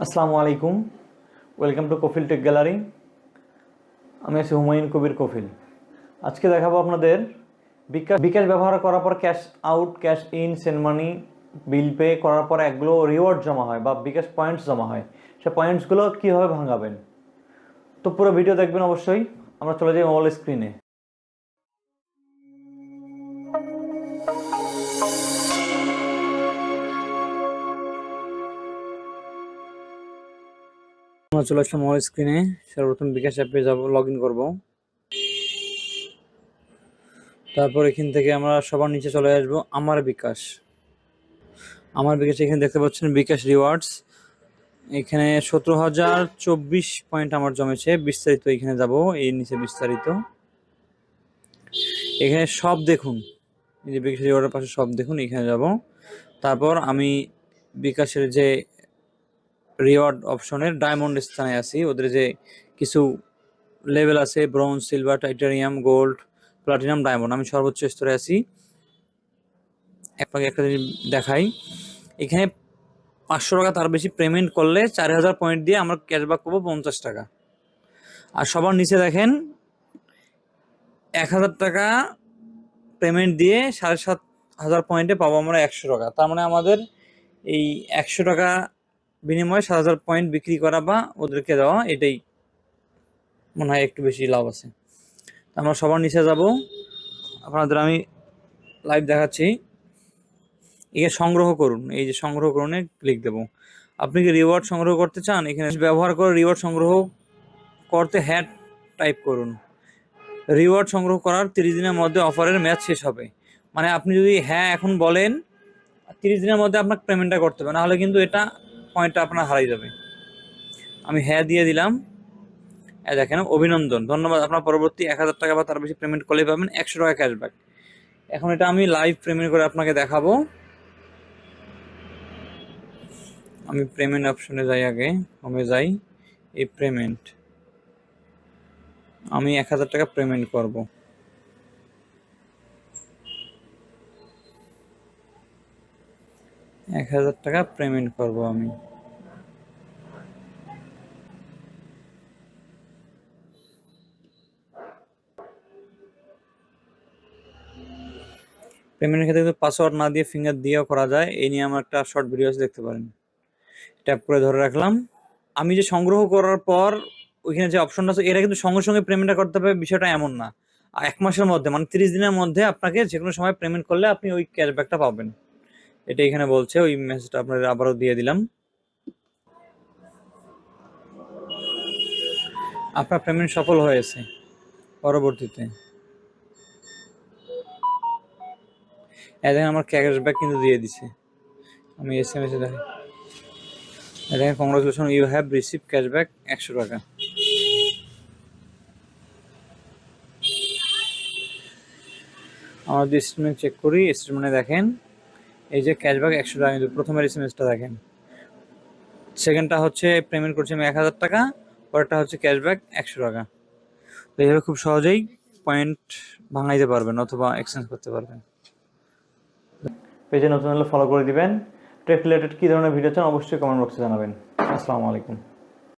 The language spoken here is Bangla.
আসসালামু আলাইকুম। Welcome to Kafil tech gallery আমি আছি হুমায়ুন কবির কফিল আজকে দেখাবো আপনাদের বিকাশ বিকাশ ব্যবহার করার পর cash out cash in send money bill pay করার পর একগুলো রিওয়ার্ড জমা হয় বা বিকাশ পয়েন্টস জমা হয়। সে পয়েন্টসগুলো কীভাবে ভাঙাবেন? তো পুরো ভিডিও দেখবেন অবশ্যই। আমরা চলে যাই মোবাইল স্ক্রিনে আমরা চলে আসলাম মোবাইল স্ক্রিনে সর্বপ্রথম বিকাশ অ্যাপে যাব লগ ইন করব। তারপর এখান থেকে আমরা সবার নিচে চলে আসব, আমার বিকাশ। আমার বিকাশ, এখানে দেখতে পাচ্ছেন বিকাশ রিওয়ার্ডস এখানে সতেরো হাজার চব্বিশ পয়েন্ট আমার জমেছে। বিস্তারিত এখানে যাব, এই নিচে বিস্তারিত। এখানে সব দেখুন। এই যে বিকাশ রিওয়ার্ডের পাশে সব দেখুন, এখানে যাব। তারপর আমি বিকাশের যে রিওয়ার্ড অপশনের ডায়মন্ড স্থানে আছি। ওদের যে কিছু লেভেল আছে bronze silver titanium gold platinum diamond আমি সর্বোচ্চ স্তরে আছি। আপনাকে একটা জিনিস দেখাই। এখানে পাঁচশো টাকা তার বেশি পেমেন্ট করলে চার হাজার পয়েন্ট দিয়ে আমরা ক্যাশব্যাক পাবো পঞ্চাশ টাকা। আর সবার নিচে দেখেন, এক হাজার টাকা পেমেন্ট দিয়ে সাড়ে সাত হাজার পয়েন্টে পাবো আমরা একশো টাকা। তার মানে আমাদের এই একশো টাকা বিনিময়ে সাত হাজার পয়েন্ট বিক্রি করা বা ওদেরকে দেওয়া, এটাই মনে হয় একটু বেশি লাভ আছে। আমরা সবার নিচে যাব। আপনাদের আমি লাইভ দেখাচ্ছি। একে সংগ্রহ করুন। এই যে সংগ্রহ করুনে ক্লিক দেব। আপনি কি রিওয়ার্ড সংগ্রহ করতে চান? এখানে ব্যবহার করে রিওয়ার্ড সংগ্রহ করতে হ্যাট টাইপ করুন। রিওয়ার্ড সংগ্রহ করার তিরিশ দিনের মধ্যে অফারের ম্যাচ শেষ হবে। মানে আপনি যদি হ্যাঁ এখন বলেন, তিরিশ দিনের মধ্যে আপনাকে পেমেন্টটা করতে হবে। নাহলে কিন্তু এটা পয়েন্টটা আপনার হারাই যাবে। আমি হ্যাঁ দিয়ে দিলাম। এই দেখেন, অভিনন্দন। ধন্যবাদ, আপনার পরবর্তী এক হাজার টাকা বা তার বেশি পেমেন্ট করলে পাবেন। একশো টাকা ক্যাশব্যাক এখন এটা আমি লাইভ পেমেন্ট করে আপনাকে দেখাবো। আমি পেমেন্ট অপশনে যাই আগে হোমে যাই। এই পেমেন্ট আমি এক হাজার টাকা পেমেন্ট করব। এক হাজার টাকা পেমেন্ট করব আমি। পেমেন্টের ক্ষেত্রে কিন্তু পাসওয়ার্ড না দিয়ে ফিঙ্গার দিয়েও করা যায়। এই নিয়ে আমার একটা শর্ট ভিডিও আছে, দেখতে পারেন। ট্যাপ করে ধরে রাখলাম। আমি যে সংগ্রহ করার পর ওইখানে যে অপশনটা আছে, এটা কিন্তু সঙ্গে সঙ্গে পেমেন্টটা করতে হবে, বিষয়টা এমন না। এক মাসের মধ্যে মানে তিরিশ দিনের মধ্যে আপনাকে যে কোনো সময় পেমেন্ট করলে আপনি ওই ক্যাশব্যাকটা পাবেন। এটা এখানে বলছে, ওই মেসেজটা আপনাদের আবারও দিয়ে দিলাম। আপনার পেমেন্ট সফল হয়েছে, পরবর্তীতে। দেখেন আমার ক্যাশব্যাক কিন্তু দিয়ে দিছে। আমি এস এম এসে দেখি দেখেন congratulation you have receive cashback একশো টাকা। আমরা যদি স্টেটমেন্ট চেক করি স্টেটমেন্টে দেখেন, এই যে ক্যাশব্যাক একশো টাকা, কিন্তু প্রথমের এস এম এসটা দেখেন। সেকেন্ডটা হচ্ছে পেমেন্ট করছি আমি এক হাজার টাকা, পরেরটা হচ্ছে ক্যাশব্যাক একশো টাকা। তো এইভাবে খুব সহজেই পয়েন্ট ভাঙাইতে পারবেন অথবা এক্সচেঞ্জ করতে পারবেন। পেজে নতুন হলে ফলো করে দিবেন। টেক রিলেটেড কী ধরনের ভিডিও চান অবশ্যই কমেন্ট বক্সে জানাবেন। আসসালামু আলাইকুম।